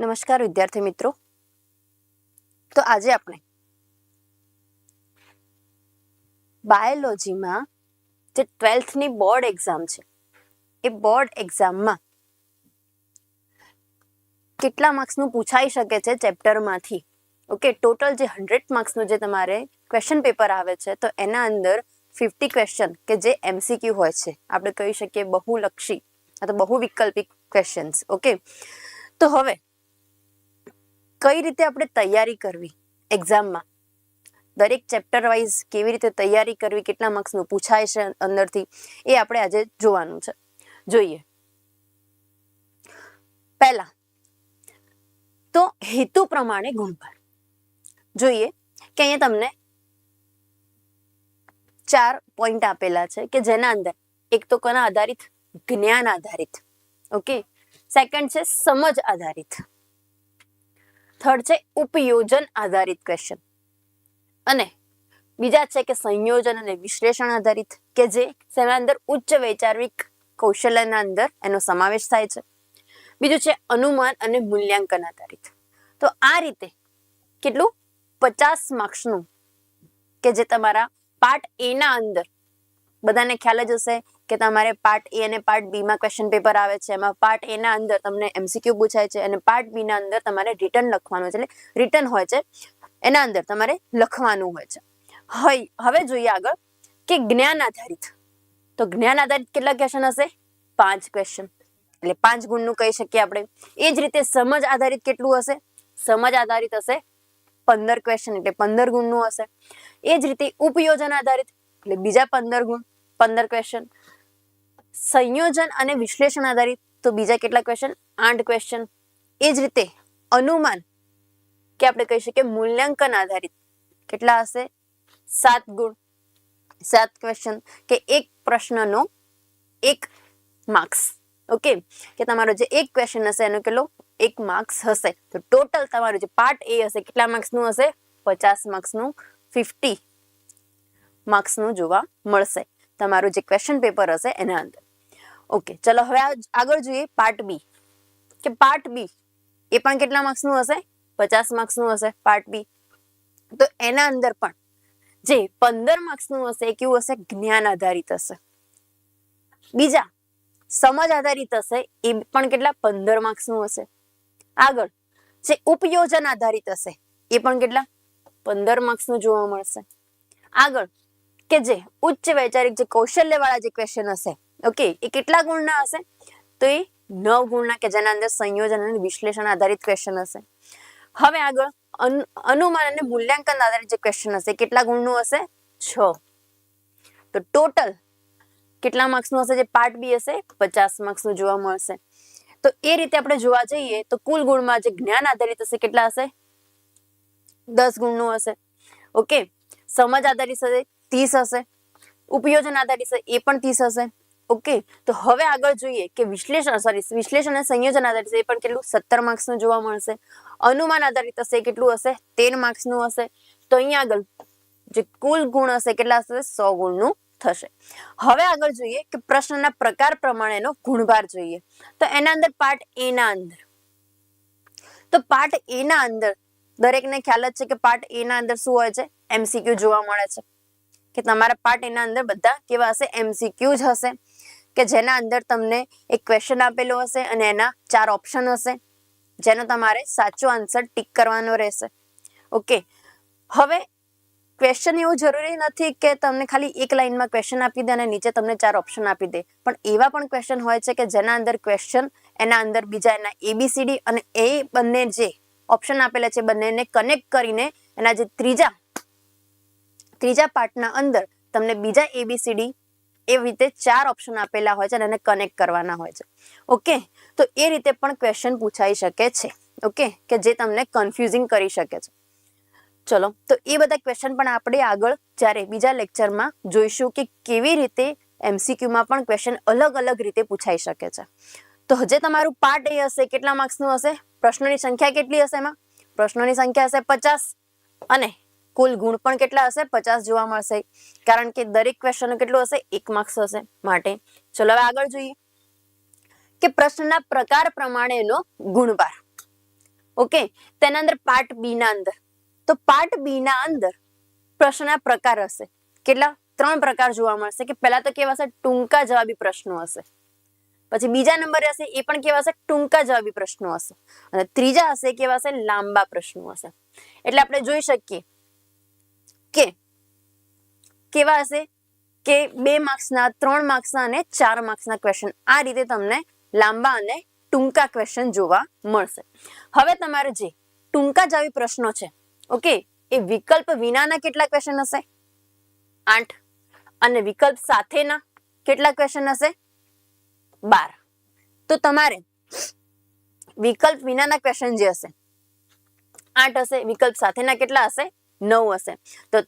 નમસ્કાર, વિદ્યાર્થી મિત્રો. તો આજે આપણે બાયોલોજીમાં જે ટ્વેલ્થની બોર્ડ એક્ઝામ છે, એ બોર્ડ એક્ઝામમાં કેટલા માર્ક્સનું પૂછાઈ શકે છે ચેપ્ટરમાંથી? ઓકે, ટોટલ જે હંડ્રેડ માર્ક્સનું જે તમારે ક્વેશ્ચન પેપર આવે છે, તો એના અંદર ફિફ્ટી ક્વેશ્ચન કે જે એમસીક્યુ હોય છે, આપણે કહી શકીએ બહુલક્ષી અથવા બહુ વિકલ્પિક ક્વેશ્ચન્સ, ઓકે? તો હવે કઈ રીતે આપણે તૈયારી કરવી એક્ઝામમાં દરેક ચેપ્ટર વાઇઝ કેવી રીતે તૈયારી કરવી, કેટલા માર્ક્સનું પૂછાય છે અંદરથી, એ આપણે આજે જોવાનું છે. જોઈએ. પહેલા, તો હેતુ પ્રમાણે ગુણભાર જોઈએ કે અહીંયા તમને ચાર પોઈન્ટ આપેલા છે કે જેના અંદર એક તો કોના આધારિત, જ્ઞાન આધારિત ઓકે સેકન્ડ છે સમજ આધારિત. થર્ડ છે ઉપયોજન આધારિત ક્વેશ્ચન અને બીજા છે કે સંયોજન અને વિશ્લેષણ આધારિત, કે જે તેના અંદર ઉચ્ચ વૈચારિક કૌશલ્યના અંદર એનો સમાવેશ થાય છે. બીજું છે અનુમાન અને મૂલ્યાંકન આધારિત. તો આ રીતે કેટલું? પચાસ માર્ક્સનું, કે જે તમારા પાર્ટ એના અંદર બધાને ખ્યાલ જ હશે કે તમારે પાર્ટ એ અને પાર્ટ બીમાં ક્વેશ્ચન પેપર આવે છે, એમાં પાર્ટ એના અંદર તમને એમસીક્યુ પૂછાય છે અને પાર્ટ બી ના અંદર તમારે રિટર્ન લખવાનું છે, એટલે રિટર્ન હોય છે, એના અંદર તમારે લખવાનું હોય છે. હવે જોઈએ આગળ કે જ્ઞાન આધારિત. તો જ્ઞાન આધારિત કેટલા ક્વેશ્ચન હશે? પાંચ ક્વેશ્ચન એટલે પાંચ ગુણનું કહી શકીએ આપણે. એ જ રીતે સમજ આધારિત કેટલું હશે? સમજ આધારિત હશે પંદર ક્વેશ્ચન એટલે પંદર ગુણનું હશે. એ જ રીતે ઉપયોજન આધારિત, એટલે બીજા પંદર ગુણ, પંદર ક્વેશ્ચન સંયોજન અને વિશ્લેષણ આધારિત. તો બીજા કેટલા ક્વેશ્ચન આઠ ક્વેશ્ચન એ જ રીતે અનુમાન કે આપણે કહી શકીએ મૂલ્યાંકન આધારિત. કેટલા હશે? સાત ગુણ. સાત ક્વેશ્ચન કે એક પ્રશ્નનો એક માર્ક્સ ઓકે કે તમારો જે એક ક્વેશ્ચન હશે એનો કેટલો? એક માર્ક્સ હશે. તો ટોટલ તમારું જે પાર્ટ એ હશે, કેટલા માર્ક્સનું હશે? પચાસ માર્ક્સનું ફિફ્ટી માર્ક્સનું જોવા મળશે. તમારું જે ક્વેશ્ચન પેપર હશે એના અંદર. ઓકે ચલો હવે આગળ જોઈએ પાર્ટ બી કે પાર્ટ બી એ પણ કેટલા માર્ક્સનું હશે? પચાસ માર્ક્સનું હશે પાર્ટ બી તો એના અંદર પણ જે પંદર માર્ક્સનું હશે એ કેવું હશે? જ્ઞાન આધારિત હશે. બીજા, સમજ આધારિત હશે એ પણ કેટલા? પંદર માર્ક્સનું હશે. આગળ, જે ઉપયોજન આધારિત હશે એ પણ કેટલા? પંદર માર્ક્સનું જોવા મળશે. આગળ કે જે ઉચ્ચ વૈચારિક જે કૌશલ્ય વાળા જે ક્વેશ્ચન હશે ઓકે એ કેટલા ગુણના હશે? તો એ નવ ગુણના કે જેના અંદર સંયોજન અને વિશ્લેષણ આધારિત ક્વેશ્ચન હશે. હવે આગળ અનુમાન અને મૂલ્યાંકન આધારિત જે ક્વેશ્ચન હશે કેટલા ગુણનું હશે? છ. તો ટોટલ કેટલા માર્ક્સનું હશે? જે પાર્ટ બી હશે, પચાસ માર્ક્સનું જોવા મળશે. તો એ રીતે આપણે જોવા જઈએ, તો કુલ ગુણમાં જે જ્ઞાન આધારિત હશે, કેટલા હશે? દસ ગુણનું હશે. ઓકે સમજ આધારિત હશે ત્રીસ હશે. ઉપયોજન આધારિત એ પણ ત્રીસ હશે. ઓકે, તો હવે આગળ જોઈએ કે વિશ્લેષણ સોરી વિશ્લેષણ અને સંયોજન આધારિત એ પણ કેટલું? સત્તર માર્ક્સનું જોવા મળશે. અનુમાન આધારિત હશે કેટલું હશે? તેર માર્ક્સનું હશે. તો અહીંયા આગળ જે કુલ ગુણ હશે કેટલા હશે? સો ગુણનું થશે. હવે આગળ જોઈએ કે પ્રશ્નના પ્રકાર પ્રમાણેનો ગુણભાર જોઈએ. તો એના અંદર પાર્ટ એ ના અંદર. તો પાર્ટ એ ના અંદર દરેકને ખ્યાલ જ છે કે પાર્ટ એ ના અંદર શું હોય છે? એમસીક્યુ જોવા મળે છે. કે તમારા પાર્ટ એના અંદર બધા કેવા હશે? એમસીક્યુ જ હશે. કે જેના અંદર તમને એક ક્વેશ્ચન આપેલો હશે અને એના ચાર ઓપ્શન હશે. જેનો તમારે સાચો આન્સર ટીક કરવાનો રહેશે. ઓકે હવે ક્વેશ્ચન એવું જરૂરી નથી કે તમને ખાલી એક લાઈનમાં ક્વેશ્ચન આપી દે અને નીચે તમને ચાર ઓપ્શન આપી દે. પણ એવા પણ ક્વેશ્ચન હોય છે કે જેના અંદર ક્વેશ્ચન એના અંદર બીજા એના એબીસીડી અને એ બંને જે ઓપ્શન આપેલા છે બંનેને કનેક્ટ કરીને એના જે ત્રીજા ત્રીજા પાર્ટના અંદર તમને બીજા એબીસીડી એ રીતે ચાર ઓપ્શન આપેલા હોય છે અને એને કનેક્ટ કરવાના હોય છે. ઓકે તો એ રીતે પણ ક્વેશ્ચન પૂછાઈ શકે છે. ઓકે કે જે તમને કન્ફ્યુઝિંગ કરી શકે છે. ચલો, તો એ બધા ક્વેશ્ચન પણ આપણે આગળ જ્યારે બીજા લેક્ચરમાં જોઈશું કે કેવી રીતે એમસીક્યુમાં પણ ક્વેશ્ચન અલગ અલગ રીતે પૂછાઈ શકે છે. તો હજે તમારું પાર્ટ એ હશે, કેટલા માર્ક્સનું હશે? પ્રશ્નોની સંખ્યા કેટલી હશે એમાં? પ્રશ્નોની સંખ્યા હશે પચાસ. અને કુલ ગુણ પણ કેટલા હશે? પચાસ જોવા મળશે. કારણ કે દરેક ક્વેશ્ચન કેટલું હશે? એક માર્ક્સ હશે માટે. ચલો હવે આગળ જોઈએ. કે પ્રશ્નના પ્રકાર પ્રમાણેનો ગુણભાર. ઓકે તેના અંદર પાર્ટ બી ના અંદર. તો પાર્ટ બી ના અંદર પ્રશ્નના પ્રકાર હશે. કેટલા? ત્રણ પ્રકાર જોવા મળશે. કે પહેલા તો કેવા હશે? ટૂંકા જવાબી પ્રશ્નો હશે. પછી બીજા નંબરે હશે, એ પણ કેવા હશે? ટૂંકા જવાબી પ્રશ્નો હશે. અને ત્રીજા હશે કેવા હશે? લાંબા પ્રશ્નો હશે. એટલે આપણે જોઈ શકીએ. કે કેવા હશે? કે બે માર્ક્સના, ત્રણ માર્ક્સના અને ચાર માર્ક્સના ક્વેશ્ચન આ રીતે તમને લાંબા અને ટૂંકા ક્વેશ્ચન જોવા મળશે. હવે તમારે જે ટૂંકા જવાબી પ્રશ્નો છે ઓકે એ વિકલ્પ વિનાના કેટલા ક્વેશ્ચન હશે? આઠ. અને વિકલ્પ સાથેના કેટલા ક્વેશ્ચન હશે? બાર. તો તમારે વિકલ્પ વિનાના ક્વેશ્ચન જે હશે, આઠ હશે, વિકલ્પ સાથેના કેટલા હશે? નવ હશે. તો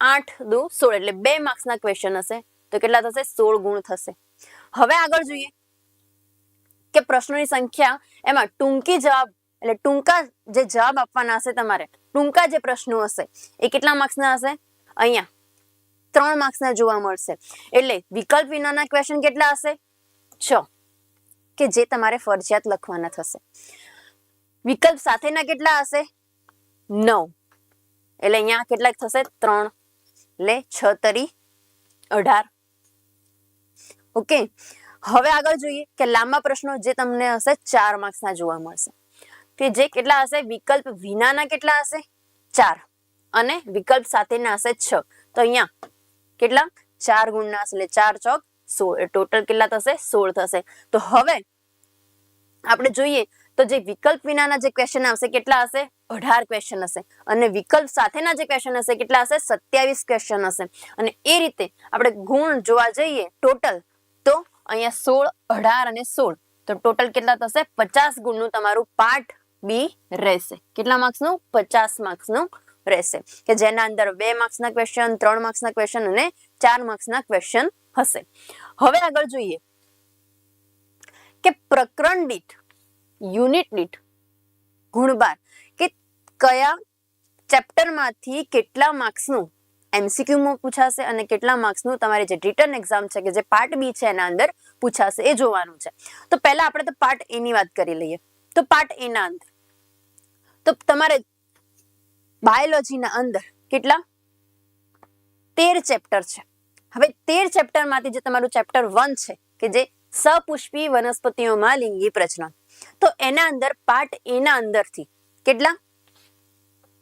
આઠ દુ સોળ, એટલે બે માર્ક્સના ક્વેશ્ચન હશે. તો કેટલા થશે? સોળ ગુણ થશે. હવે આગળ જોઈએ કે પ્રશ્નોની સંખ્યા એમાં ટૂંકી જવાબ, એટલે ટૂંકા જે જવાબ આપવાના હશે તમારે, ટૂંકા જે પ્રશ્નો હશે, એ કેટલા માર્ક્સના હશે? અહીંયા ત્રણ માર્ક્સના જોવા મળશે. એટલે વિકલ્પ વિનાના ક્વેશ્ચન કેટલા હશે? છ. કે જે તમારે ફરજિયાત લખવાના થશે. વિકલ્પ સાથેના કેટલા હશે? નવ. એટલે અહીંયા કેટલાક થશે? ત્રણ એટલે છ તરી અઢાર. ઓકે. હવે આગળ જોઈએ કે લાંબા પ્રશ્નો જે તમને હશે, ચાર માર્ક્સના જોવા મળશે. કે જે કેટલા હશે? વિકલ્પ વિનાના કેટલા હશે? ચાર. અને વિકલ્પ સાથેના હશે છ. તો અહીંયા કેટલા? ચાર ગુણના હશે ચાર ચોક સોળ. ટોટલ કેટલા થશે? સોળ થશે. તો હવે આપણે જોઈએ તો જે વિકલ્પ વિનાના જે ક્વેશ્ચન આવશે, કેટલા હશે? અઢાર ક્વેશ્ચન હશે. અને વિકલ્પ સાથેના જે ક્વેશ્ચન હશે, કેટલા હશે? સત્યાવીસ ક્વેશ્ચન હશે. અને એ રીતે આપણે ગુણ જોવા જઈએ ટોટલ તો અહીંયા સોળ, અઢાર અને સોળ. તો ટોટલ કેટલા થશે? પચાસ ગુણનું તમારું પાઠ બી રહેશે. કેટલા માર્ક્સનું? પચાસ માર્ક્સનું રહેશે. કે જેના અંદર બે માર્ક્સના ક્વેશ્ચન ત્રણ માર્ક્સના ક્વેશ્ચન અને ચાર માર્ક્સના ક્વેશ્ચન હશે. હવે આગળ જોઈએ કે પ્રકરણ દીઠ યુનિટ દીઠ ગુણબાર કે કયા ચેપ્ટરમાંથી કેટલા માર્ક્સનું એમસીક્યુમાં પૂછાશે અને કેટલા માર્ક્સનું તમારે જે રિટર્ન એક્ઝામ છે કે જે પાર્ટ બી છે એના અંદર પૂછાશે એ જોવાનું છે. તો પહેલા આપણે તો પાર્ટ એ ની વાત કરી લઈએ. તો પાર્ટ એ ના અંદર તો તમારે બાયોલોજીના અંદર કેટલા? તેર ચેપ્ટર છે. હવે તેર ચેપ્ટરમાંથી જે તમારું ચેપ્ટર વન છે કે જે સપુષ્પી વનસ્પતિઓમાં લિંગી પ્રજનન. તો એના અંદર પાર્ટ એના અંદરથી કેટલા?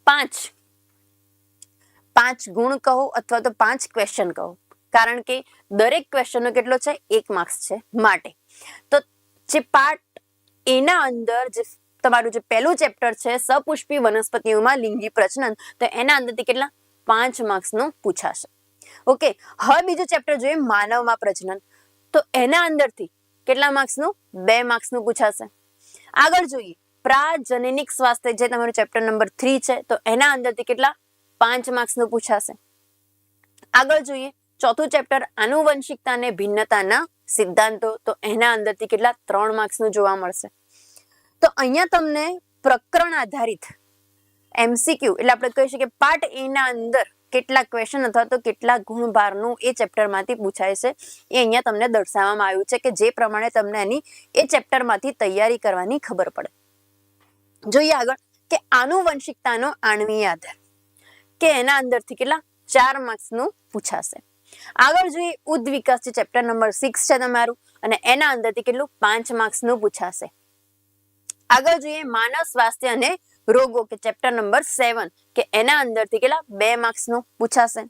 પાંચ. પાંચ ગુણ કહો અથવા તો પાંચ ક્વેશ્ચન કહો. કારણ કે દરેક ક્વેશ્ચનનો કેટલો છે? એક માર્ક્સ છે માટે. તો જે પાર્ટ એના અંદર જે તમારું જે પહેલું ચેપ્ટર છે, સપુષ્પી વનસ્પતિઓમાં લિંગી પ્રજનન, તો એના અંદરથી કેટલા? પાંચ માર્ક્સનું પૂછાશે. ઓકે, હવે બીજું ચેપ્ટર જોઈએ માનવમાં પ્રજનન. તો એના અંદરથી કેટલા માર્ક્સનું બે માર્ક્સનું પૂછાશે. આગળ જોઈએ. પ્રાજનનિક સ્વાસ્થ્ય જે તમારું ચેપ્ટર નંબર થ્રી છે, તો એના અંદરથી કેટલા? પાંચ માર્ક્સનું પૂછાશે. આગળ જોઈએ. ચોથું ચેપ્ટર આનુવંશિકતા અને ભિન્નતાના સિદ્ધાંતો, તો એના અંદરથી કેટલા? ત્રણ માર્ક્સનું જોવા મળશે. તો અહીંયા તમને પ્રકરણ આધારિત એમસીક્યુ એટલે આપણે કહી શકીએ પાર્ટ એના અંદર કેટલા ક્વેશ્ચન અથવા તો કેટલા ગુણભારનું એ ચેપ્ટરમાંથી પૂછાય છે. એ અહીંયા તમને દર્શાવવામાં આવ્યું છે કે જે પ્રમાણે તમને એની એ ચેપ્ટરમાંથી તૈયારી કરવાની ખબર પડે. જોઈએ આગળ કે આનુવંશિકતાનો આણ્વીય આધાર કે એના અંદરથી કેટલા? ચાર માર્ક્સનું પૂછાશે. આગળ જોઈએ ઉદ્વિકાસ છે ચેપ્ટર નંબર સિક્સ છે તમારું અને એના અંદરથી કેટલું? પાંચ માર્ક્સનું પૂછાશે. આગળ જોઈએ માનવ સ્વાસ્થ્ય અને રોગો કે ચેપ્ટર નંબર સેવન કે એના અંદરથી કેટલા? બે માર્ક્સનું પૂછાશે.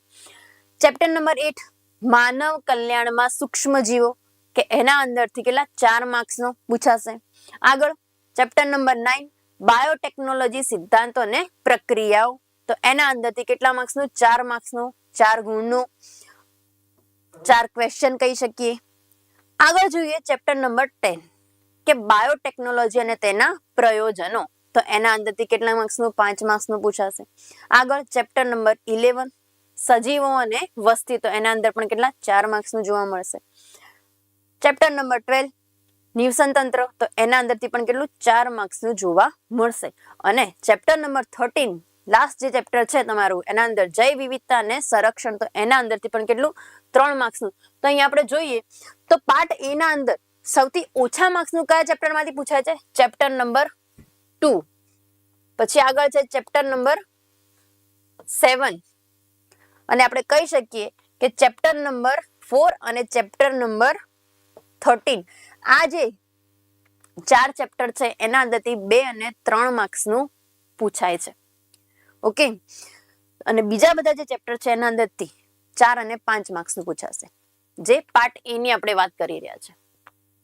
ચેપ્ટર નંબર એટ માનવ કલ્યાણમાં સૂક્ષ્મ જીવો કે એના અંદરથી કેટલા? ચાર માર્ક્સનો પૂછાશે. આગળ ચેપ્ટર નંબર નાઇન બાયોટેકનોલોજી સિદ્ધાંતો અને પ્રક્રિયાઓ. તો એના અંદરથી કેટલા માર્ક્સનું? ચાર માર્ક્સનું, ચાર ગુણનું, ચાર ક્વેશ્ચન કહી શકીએ. આગળ જોઈએ ચેપ્ટર નંબર ટેન કે બાયોટેકનોલોજી અને તેના પ્રયોજનો. તો એના અંદરથી કેટલા માર્ક્સનું? પાંચ માર્ક્સનું પૂછાશે. આગળ ચેપ્ટર નંબર ઇલેવન, સજીવો અને વસ્તી, તો એના અંદર પણ કેટલા? ચાર માર્ક્સનું જોવા મળશે. ચેપ્ટર નંબર ટ્વેલ્વ નિવસન તો એના અંદરથી પણ કેટલું? ચાર માર્ક્સનું જોવા મળશે. અને ચેપ્ટર નંબર થર્ટીન, લાસ્ટ જે ચેપ્ટર છે તમારું, એના અંદર જૈવ વિવિધતા અને સંરક્ષણ, તો એના અંદરથી પણ કેટલું? ત્રણ માર્ક્સનું. તો અહીંયા આપણે જોઈએ, તો પાર્ટ એના અંદર સૌથી ઓછા માર્ક્સનું કયા ચેપ્ટરમાંથી પૂછાય છે? Chapter number two. પછી આગળ છે ચેપ્ટર નંબર સેવન. અને આપણે કહી શકીએ કે ચેપ્ટર નંબર ફોર અને ચેપ્ટર નંબર થર્ટીન. આ જે ચાર ચેપ્ટર છે, એના અંદરથી બે અને ત્રણ માર્ક્સનું પૂછાય છે. ઓકે? અને બીજા બધા જે ચેપ્ટર છે, એના અંદરથી ચાર અને પાંચ માર્ક્સનું પૂછાશે. જે પાર્ટ એની આપણે વાત કરી રહ્યા છે.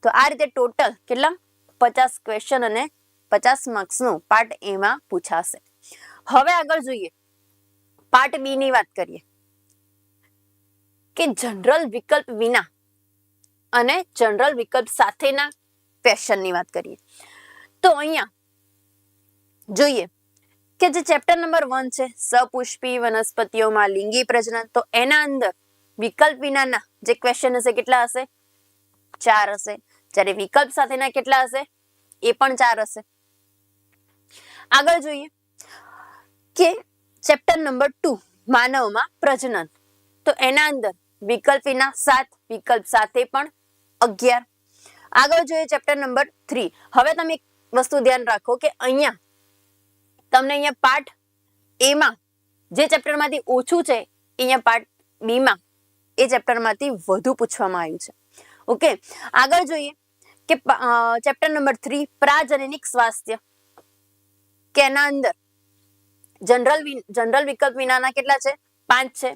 તો આ રીતે ટોટલ કેટલા? પચાસ ક્વેશ્ચન અને પચાસ માર્ક્સનું પાર્ટ એમાં પૂછાશે. હવે આગળ જોઈએ. પાર્ટ બી ની વાત કરીએ. કે જનરલ વિકલ્પ વિના અને જનરલ વિકલ્પ સાથેના ક્વેશ્ચનની વાત કરીએ. તો અહીંયા જોઈએ કે જે ચેપ્ટર નંબર વન છે, સપુષ્પી, વનસ્પતિઓમાં લિંગી પ્રજનન, તો એના અંદર વિકલ્પ વિનાના જે ક્વેશ્ચન હશે કેટલા હશે? ચાર હશે. જ્યારે વિકલ્પ સાથેના કેટલા હશે? એ પણ ચાર હશે. આગળ જોઈએ. કે ચેપ્ટર નંબર ટુ માનવમાં પ્રજનન. તો એના અંદર વિકલ્પ સાત વિકલ્પ સાથે પણ અગિયાર. આગળ જોઈએ ચેપ્ટર નંબર થ્રી હવે તમે એક વસ્તુ ધ્યાન રાખો કે અહીંયા તમને અહીંયા પાર્ટ એમાં જે ચેપ્ટરમાંથી ઓછું છે, અહીંયા પાર્ટ બીમાં એ ચેપ્ટરમાંથી વધુ પૂછવામાં આવ્યું છે. ઓકે આગળ જોઈએ કે ચેપ્ટર નંબર થ્રી પ્રાજનનિક સ્વાસ્થ્ય. કે અંદર? જનરલ જનરલ વિકલ્પ વિનાના કેટલા છે? પાંચ છે.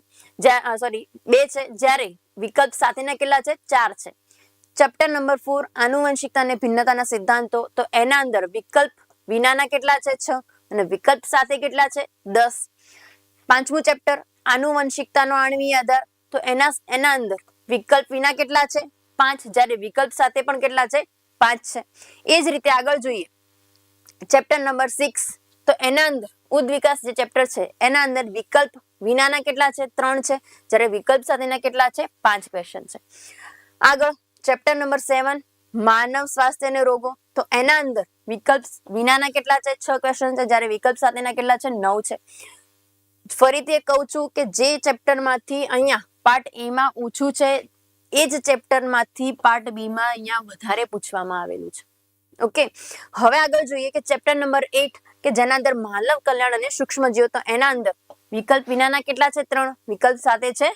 સોરી બે છે. જ્યારે વિકલ્પ સાથેના કેટલા છે? ચાર છે. ચેપ્ટર નંબર ફોર આનુવંશિકતા અને ભિન્નતાના સિદ્ધાંતો. તો એના અંદર વિકલ્પ વિનાના કેટલા છે? છ. અને વિકલ્પ સાથે કેટલા છે? દસ. પાંચમું ચેપ્ટર આનુવંશિકતાનો આણવી આધાર. તો એના એના અંદર વિકલ્પ વિના કેટલા છે? પાંચ. જ્યારે વિકલ્પ સાથે પણ કેટલા છે? પાંચ છે. એ જ રીતે આગળ જોઈએ. ચેપ્ટર નંબર સિક્સ તો એના અંદર ઉદ્વિકાસ જે ચેપ્ટર છે, એના અંદર વિકલ્પ વિનાના કેટલા છે? ત્રણ છે. જ્યારે વિકલ્પ સાથેના કેટલા છે? પાંચ ક્વેશ્ચન છે. આગળ ચેપ્ટર નંબર સેવન માનવ સ્વાસ્થ્ય અને રોગો. તો એના અંદર વિકલ્પ વિનાના કેટલા છે? છ ક્વેશ્ચન છે. જ્યારે વિકલ્પ સાથેના કેટલા છે? નવ છે. ફરીથી એ કહું છું કે જે ચેપ્ટરમાંથી અહીંયા પાર્ટ એમાં ઓછું છે, એ જ ચેપ્ટરમાંથી પાર્ટ બીમાં અહીંયા વધારે પૂછવામાં આવેલું છે. ઓકે હવે આગળ જોઈએ કે ચેપ્ટર નંબર એટ કે જેના અંદર માનવ કલ્યાણ અને સૂક્ષ્મ જીવો, તો એના અંદર વિકલ્પ વિનાના કેટલા છે ત્રણ? વિકલ્પ સાથે છે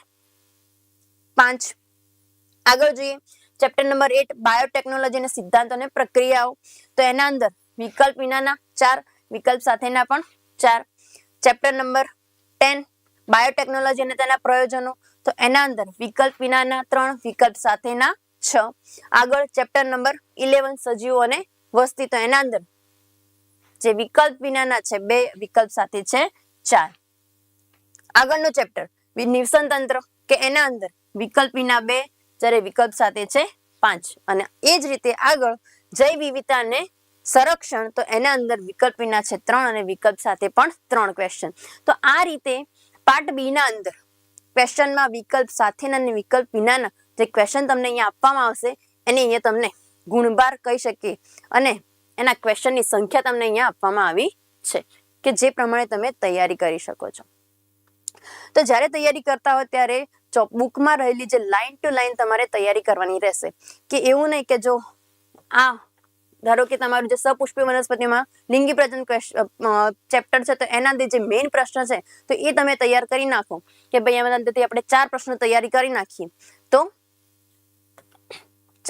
પાંચ. આગળ જોઈએ. ચેપ્ટર નંબર એટ બાયોટેકનોલોજી સિદ્ધાંતો અને પ્રક્રિયાઓ. તો એના અંદર વિકલ્પ વિનાના ચાર, વિકલ્પ સાથેના પણ ચાર. ચેપ્ટર નંબર ટેન બાયોટેકનોલોજી અને તેના પ્રયોજનો. તો એના અંદર વિકલ્પ વિનાના ત્રણ, વિકલ્પ સાથેના છ. આગળ ચેપ્ટર નંબર ઇલેવન સજીવો અને વસ્તી તો એના અંદર. જે વિકલ્પ વિનાના છે, બે વિકલ્પ સાથે છે, ચાર. આગળનું ચેપ્ટર નિવસન તંત્ર કે એના અંદર વિકલ્પ વિના બે, જ્યારે વિકલ્પ સાથે છે, પાંચ. અને એ જ રીતે આગળ જૈવ વિવિધતા અને સંરક્ષણ, તો એના અંદર વિકલ્પ વિના છે, ત્રણ અને વિકલ્પ સાથે પણ ત્રણ ક્વેશ્ચન તો આ રીતે પાર્ટ બી ના અંદર ક્વેશ્ચનમાં વિકલ્પ સાથેના અને વિકલ્પ વિનાના જે ક્વેશ્ચન તમને અહીંયા આપવામાં આવશે, એને અહીંયા તમને ગુણબાર કહી શકીએ. અને એના ક્વેશ્ચનની સંખ્યા તમને અહીંયા આપવામાં આવી છે, કે જે પ્રમાણે તમે તૈયારી કરી શકો છો. તો જ્યારે તૈયારી કરતા હોય ત્યારે બુકમાં રહેલી જે લાઈન ટુ લાઈન તમારે તૈયારી કરવાની રહેશે. કે એવું નહીં કે જો આ ધારો કે તમારું જે સપુષ્પી વનસ્પતિમાં લિંગી પ્રજન ચેપ્ટર છે, તો એના જે મેઇન પ્રશ્ન છે, તો એ તમે તૈયાર કરી નાખો. કે ભાઈ એમાં આપણે ચાર પ્રશ્નો તૈયારી કરી નાખીએ. તો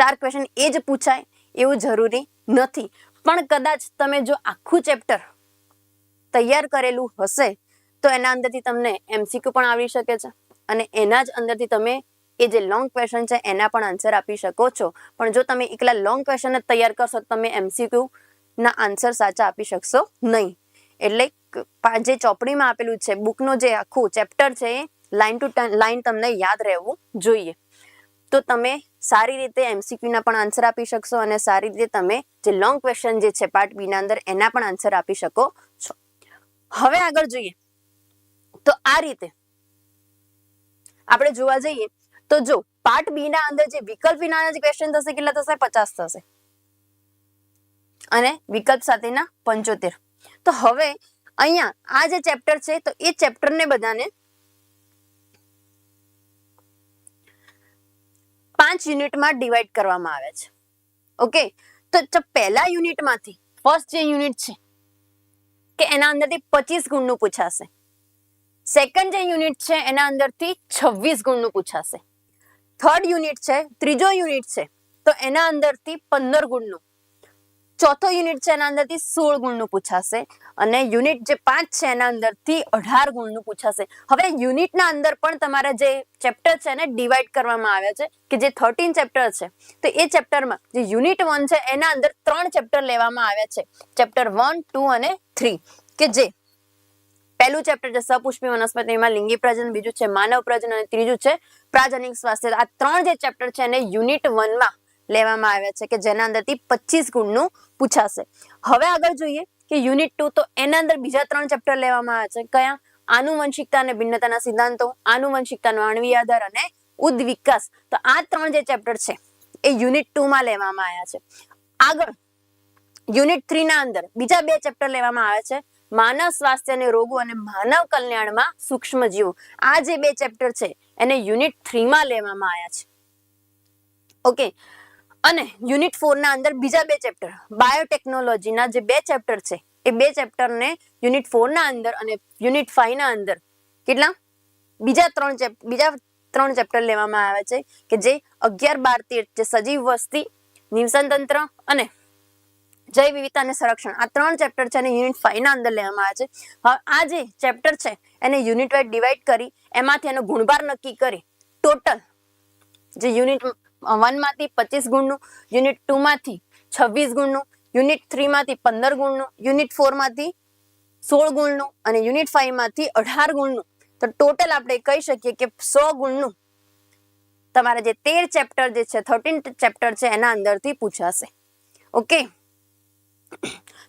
ચાર ક્વેશ્ચન એ જ પૂછાય, એવું જરૂરી નથી. પણ કદાચ તમે જો આખું ચેપ્ટર તૈયાર કરેલું હશે, તો એના અંદરથી તમને એમસીક્યુ પણ આવી શકે છે. અને એના જ અંદરથી તમે એ જે લોંગ ક્વેશ્ચન છે, એના પણ આન્સર આપી શકો છો. પણ જો તમે એકલા લોંગ ક્વેશ્ચન જ તૈયાર કરશો, તો તમે એમસીક્યુ ના આન્સર સાચા આપી શકશો નહીં. એટલે જે ચોપડીમાં આપેલું છે બુકનો જે આખું ચેપ્ટર છે, એ લાઇન ટુ લાઇન તમને યાદ રહેવું જોઈએ. તો તમે સારી રીતે એમસીક્યુના પણ આન્સર આપી શકશો અને સારી રીતે તમે જે લોંગ ક્વેશ્ચન જે છે પાર્ટ બી ના અંદર એના પણ આન્સર આપી શકો છો. હવે આગળ જોઈએ. તો આ રીતે આપણે જોવા જઈએ તો જો પાર્ટ બી ના અંદર જે વિકલ્પ વિનાના જે ક્વેશ્ચન થશે કેટલા થશે? પચાસ થશે. અને વિકલ્પ સાથેના પંચોતેર. તો હવે અહીંયા આ જે ચેપ્ટર છે તો એ ચેપ્ટરને બધાને પાંચ યુનિટમાં ડિવાઈડ કરવામાં આવે છે. ઓકે તો પહેલા યુનિટમાંથી ફર્સ્ટ જે યુનિટ છે, કે એના અંદરથી પચીસ ગુણનું પૂછાશે. સેકન્ડ જે યુનિટ છે, એના અંદરથી છવ્વીસ ગુણનું પૂછાશે. થર્ડ યુનિટ છે, ત્રીજો યુનિટ છે, તો એના અંદરથી પંદર ગુણનું. ચોથો યુનિટ છે એના અંદરથી સોળ ગુણનું પૂછાશે અને યુનિટ જે પાંચ છે એના અંદરથી અઢાર ગુણનું પૂછાશે. હવે યુનિટના અંદર પણ તમારા જે ચેપ્ટર છે એને ડિવાઈડ કરવામાં આવ્યા છે કે જે થર્ટીન ચેપ્ટર છે, તો એ ચેપ્ટરમાં જે યુનિટ વન છે એના અંદર ત્રણ ચેપ્ટર લેવામાં આવ્યા છે. ચેપ્ટર વન ટુ અને થ્રી કે જે પહેલું ચેપ્ટર છે સપુષ્પી વનસ્પતિમાં લિંગી પ્રજનન, બીજું છે માનવ પ્રજનન અને ત્રીજું છે પ્રાજનિક સ્વાસ્થ્ય. આ ત્રણ જે ચેપ્ટર છે એને યુનિટ વનમાં લેવામાં આવ્યા છે કે જેના અંદરથી પચીસ ગુણનું પૂછાશે. હવે આગળ જોઈએ કે યુનિટ ટુ તો એના અંદર બીજા ત્રણ ચેપ્ટર લેવામાં આવ્યા છે. કયા? આનુવંશિકતા અને ભિન્નતાના સિદ્ધાંતો, આનુવંશિકતાનો આણવી આધાર અને ઉદ્વિકાસ. તો આ ત્રણ જે ચેપ્ટર છે એ યુનિટ ટુ માં લેવામાં આવ્યા છે. આગળ, યુનિટ થ્રી ના અંદર બીજા બે ચેપ્ટર લેવામાં આવ્યા છે. માનવ સ્વાસ્થ્ય અને રોગો અને માનવ કલ્યાણમાં સૂક્ષ્મ જીવો આ જે બે ચેપ્ટર છે એને યુનિટ થ્રી માં લેવામાં આવ્યા છે. ઓકે અને યુનિટ ફોરના અંદર બીજા બે ચેપ્ટર, બાયોટેકનોલોજીના જે બે ચેપ્ટર છે, એ બે ચેપ્ટરને યુનિટ ફોરના અંદર અને યુનિટ ફાઈવના અંદર કેટલા? બીજા ત્રણ ચેપ, બીજા ત્રણ ચેપ્ટર લેવામાં આવે છે કે જે અગિયાર બાર તેર, જે સજીવ વસ્તી નિવસન તંત્ર અને જૈવ વિવિધતા અને સંરક્ષણ. આ ત્રણ ચેપ્ટર છે અને યુનિટ ફાઈવ ના અંદર લેવામાં આવે છે. હવે આ જે ચેપ્ટર છે, એને યુનિટ વાઇઝ ડિવાઈડ કરી, એમાંથી એનો ગુણભાર નક્કી કરી, ટોટલ જે યુનિટ વનમાંથી પચીસ ગુણનું, યુનિટ ટુમાંથી છવ્વીસ ગુણનું, યુનિટ થ્રીમાંથી પંદર ગુણનું, યુનિટ ફોરમાંથી સોળ ગુણનું અને યુનિટ ફાઈવમાંથી અઢાર ગુણનું. તો ટોટલ આપણે કહી શકીએ કે સો ગુણનું તમારા જે તેર ચેપ્ટર જે છે થર્ટીન ચેપ્ટર છે, એના અંદરથી પૂછાશે. ઓકે?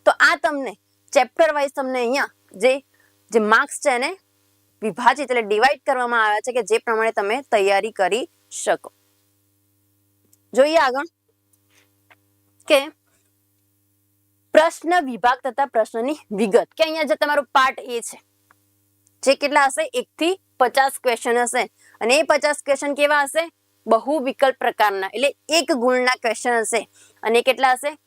તો આ તમને ચેપ્ટર વાઇઝ તમને અહીંયા જે જે માર્ક્સ છે એને વિભાજિત એટલે ડિવાઈડ કરવામાં આવ્યા છે કે જે પ્રમાણે તમે તૈયારી કરી શકો. જોઈએ આગળ કે પ્રશ્ન વિભાગ તથા પ્રશ્નની વિગત કે અહીંયા જે તમારો પાર્ટ એ છે, જે કેટલા હશે? એક થી પચાસ ક્વેશ્ચન હશે. અને એ પચાસ ક્વેશ્ચન કેવા હશે? બહુ વિકલ્પ પ્રકારના. એટલે એક ગુણના ક્વેશ્ચન હશે. અને કેટલા હશે?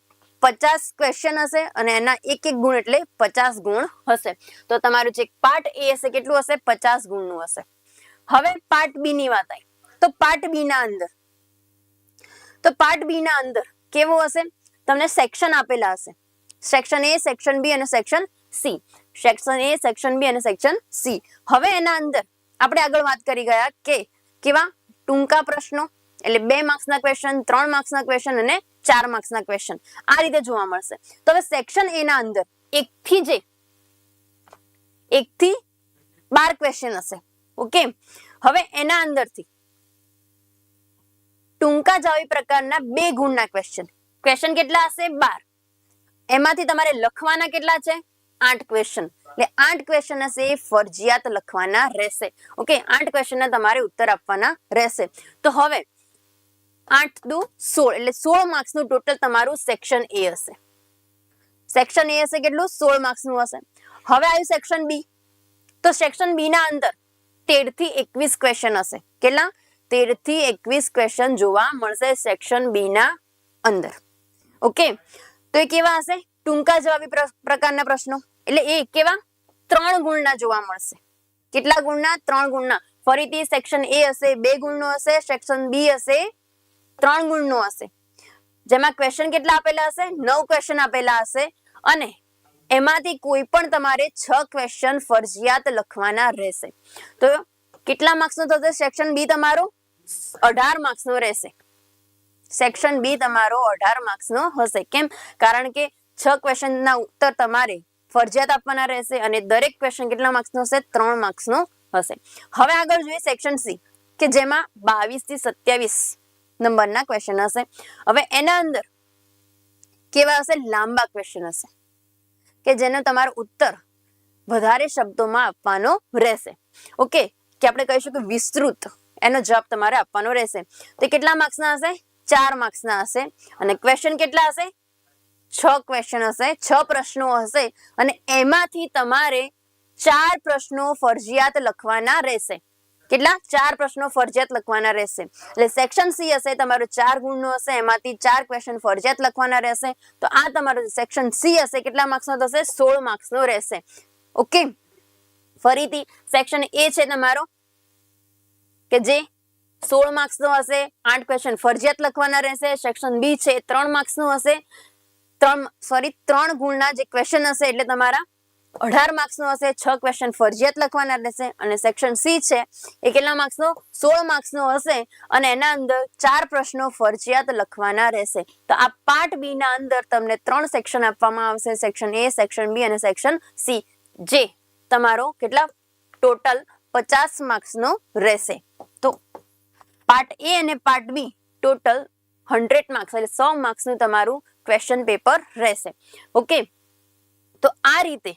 પચાસ ક્વેશ્ચન હશે અને એના એક એક ગુણ એટલે પચાસ ગુણ હશે. તો તમારું જે પાર્ટ એ હશે, કેટલું હશે? પચાસ ગુણનું હશે. હવે પાર્ટ બી ની વાત આવી. તો પાર્ટ બી ના અંદર તો પાર્ટ બી ના અંદર કેવો હશે તમને સેક્શન આપેલા હશે સેક્શન એ સેક્શન બી અને section C section A section B અને સેક્શન સી હવે એના અંદર આપણે આગળ વાત કરી ગયા કે કેવા ટૂંકા પ્રશ્નો એટલે બે માર્ક્સના ક્વેશ્ચન ત્રણ માર્ક્સના ક્વેશ્ચન અને ચાર માર્ક્સના ક્વેશ્ચન આ રીતે જોવા મળશે. તો હવે સેક્શન એ ના અંદર એક થી જે એક થી બાર ક્વેશ્ચન હશે. ઓકે હવે એના અંદરથી ટૂંકા જાવી પ્રકારના બે ગુણના ક્વેશ્ચન ક્વેશ્ચન કેટલા હશે? બાર. એમાંથી તમારે લખવાના કેટલા છે? આઠ ક્વેશ્ચન એટલે આઠ ક્વેશ્ચન હશે એ ફરજિયાત લખવાના રહેશે. ઓકે આઠ ક્વેશ્ચનના તમારે ઉત્તર આપવાના રહેશે. તો હવે, આઠ દુ સોળ. એટલે સોળ માર્ક્સનું ટોટલ તમારું સેક્શન એ હશે. સેક્શન એ હશે કેટલું? સોળ માર્ક્સનું હશે. હવે આવ્યું સેક્શન બી તો સેક્શન બી ના અંદર તેરથી એકવીસ ક્વેશ્ચન હશે. કેટલા? તેરથી એકવીસ ક્વેશ્ચન જોવા મળશે સેક્શન બી ના અંદર. ઓકે તો એ કેવા હશે? ટૂંકા જવાબી પ્રકારના પ્રશ્નો. એટલે એ કેવા? ત્રણ ગુણના જોવા મળશે. કેટલા ગુણના? ત્રણ ગુણના. ફરીથી સેક્શન એ હશે, બે ગુણનો હશે સેક્શન બી હશે, ત્રણ ગુણનો હશે. જેમાં ક્વેશ્ચન કેટલા આપેલા હશે? નવ ક્વેશ્ચન આપેલા હશે. અને એમાંથી કોઈ પણ તમારે છ ક્વેશ્ચન ફરજિયાત લખવાના રહેશે. તો કેટલા માર્ક્સનો થશે? સેક્શન બી તમારો અઢાર માર્ક્સનો રહેશે. સેક્શન બી તમારો અઢાર માર્ક્સનો હશે. કેમ? કારણ કે છ ક્વેશ્ચનના ઉત્તર તમારે ફરજિયાત આપવાના રહેશે અને દરેક ક્વેશ્ચન કેટલા માર્ક્સનો હશે? ત્રણ માર્ક્સનો હશે. હવે આગળ જોઈએ સેક્શન સી કે જેમાં બાવીસથી સત્યાવીસ નંબરના ક્વેશ્ચન હશે. હવે એના અંદર કેવા હશે? લાંબા ક્વેશ્ચન હશે. કે જેનો તમારો ઉત્તર વધારે શબ્દોમાં આપવાનો રહેશે. ઓકે કે આપણે કહીશું કે વિસ્તૃત. એનો જવાબ તમારે આપવાનો રહેશે. તો કેટલા માર્ક્સના હશે? ચાર માર્ક્સના હશે. અને ક્વેશ્ચન કેટલા હશે? છ ક્વેશ્ચન હશે, છ પ્રશ્નો હશે. અને એમાંથી તમારે ચાર પ્રશ્નો ફરજિયાત લખવાના રહેશે. કેટલા? ચાર પ્રશ્નો ફરજિયાત લખવાના રહેશે. એટલે સેક્શન સી હશે, તમારો ચાર ગુણનો હશે, એમાંથી ચાર ક્વેશ્ચન ફરજિયાત લખવાના રહેશે. તો આ તમારો સેક્શન સી હશે, કેટલા માર્ક્સનો થશે? સોળ માર્ક્સનો રહેશે. ઓકે ફરીથી સેક્શન એ છે તમારો. કે જે સોળ માર્ક્સનો હશે, આઠ ક્વેશ્ચન ફરજિયાત લખવાના રહેશે સેક્શન બી છે ત્રણ માર્ક્સનું હશે. ત્રણ સોરી ત્રણ ગુણના જે ક્વેશ્ચન હશે એટલે તમારા અઢાર માર્ક્સનો હશે, છ ક્વેશ્ચન ફરજિયાત લખવાના રહેશે અને સેક્શન સી છે એ કેટલા માર્ક્સનો સોળ માર્ક્સનો હશે અને એના અંદર ચાર પ્રશ્નો ફરજિયાત લખવાના રહેશે. તો આ પાર્ટ બી ના અંદર તમને ત્રણ સેક્શન આપવામાં આવશે સેક્શન એ સેક્શન બી અને સેક્શન સી જે તમારો કેટલા? ટોટલ પચાસ માર્ક્સનો રહેશે. તો પાર્ટ એ અને part B total hundred marks એટલે સો માર્ક્સનું તમારું ક્વેશ્ચન પેપર રહેશે. ઓકે તો આ રીતે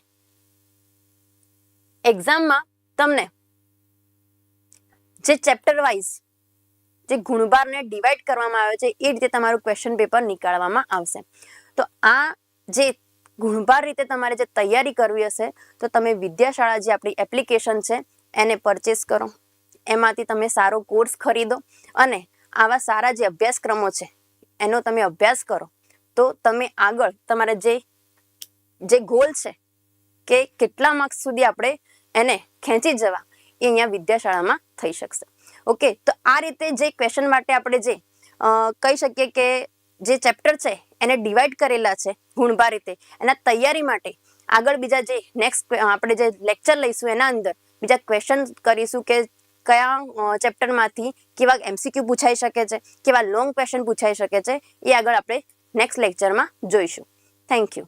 એક્ઝામમાં તમને જે ચેપ્ટર વાઇઝ જે ગુણભારને ડિવાઈડ કરવામાં આવે છે, એ રીતે તમારું ક્વેશ્ચન પેપર નીકાળવામાં આવશે. તો આ જે ગુણભાર રીતે તમારે જે તૈયારી કરવી હશે, તો તમે વિદ્યાશાળા જે આપણી એપ્લિકેશન છે એને પરચેસ કરો. એમાંથી તમે સારો કોર્સ ખરીદો અને આવા સારા જે અભ્યાસક્રમો છે, એનો તમે અભ્યાસ કરો. તો તમે આગળ તમારે જે જે ગોલ છે કે કેટલા માર્ક્સ સુધી આપણે એને ખેંચી જવા, એ અહીંયા વિદ્યાશાળામાં થઈ શકશે. ઓકે તો આ રીતે જે ક્વેશ્ચન માટે આપણે જે કહી શકીએ કે જે ચેપ્ટર છે, એને ડિવાઈડ કરેલા છે ગુણભાર રીતે. એના તૈયારી માટે આગળ બીજા જે નેક્સ્ટ આપણે જે લેક્ચર લઈશું એના અંદર બીજા ક્વેશ્ચન કરીશું કે કયા ચેપ્ટરમાંથી કેવા એમસીક્યુ પૂછાઈ શકે છે, કેવા લોંગ ક્વેશ્ચન પૂછાઈ શકે છે, એ આગળ આપણે નેક્સ્ટ લેક્ચરમાં જોઈશું. Thank you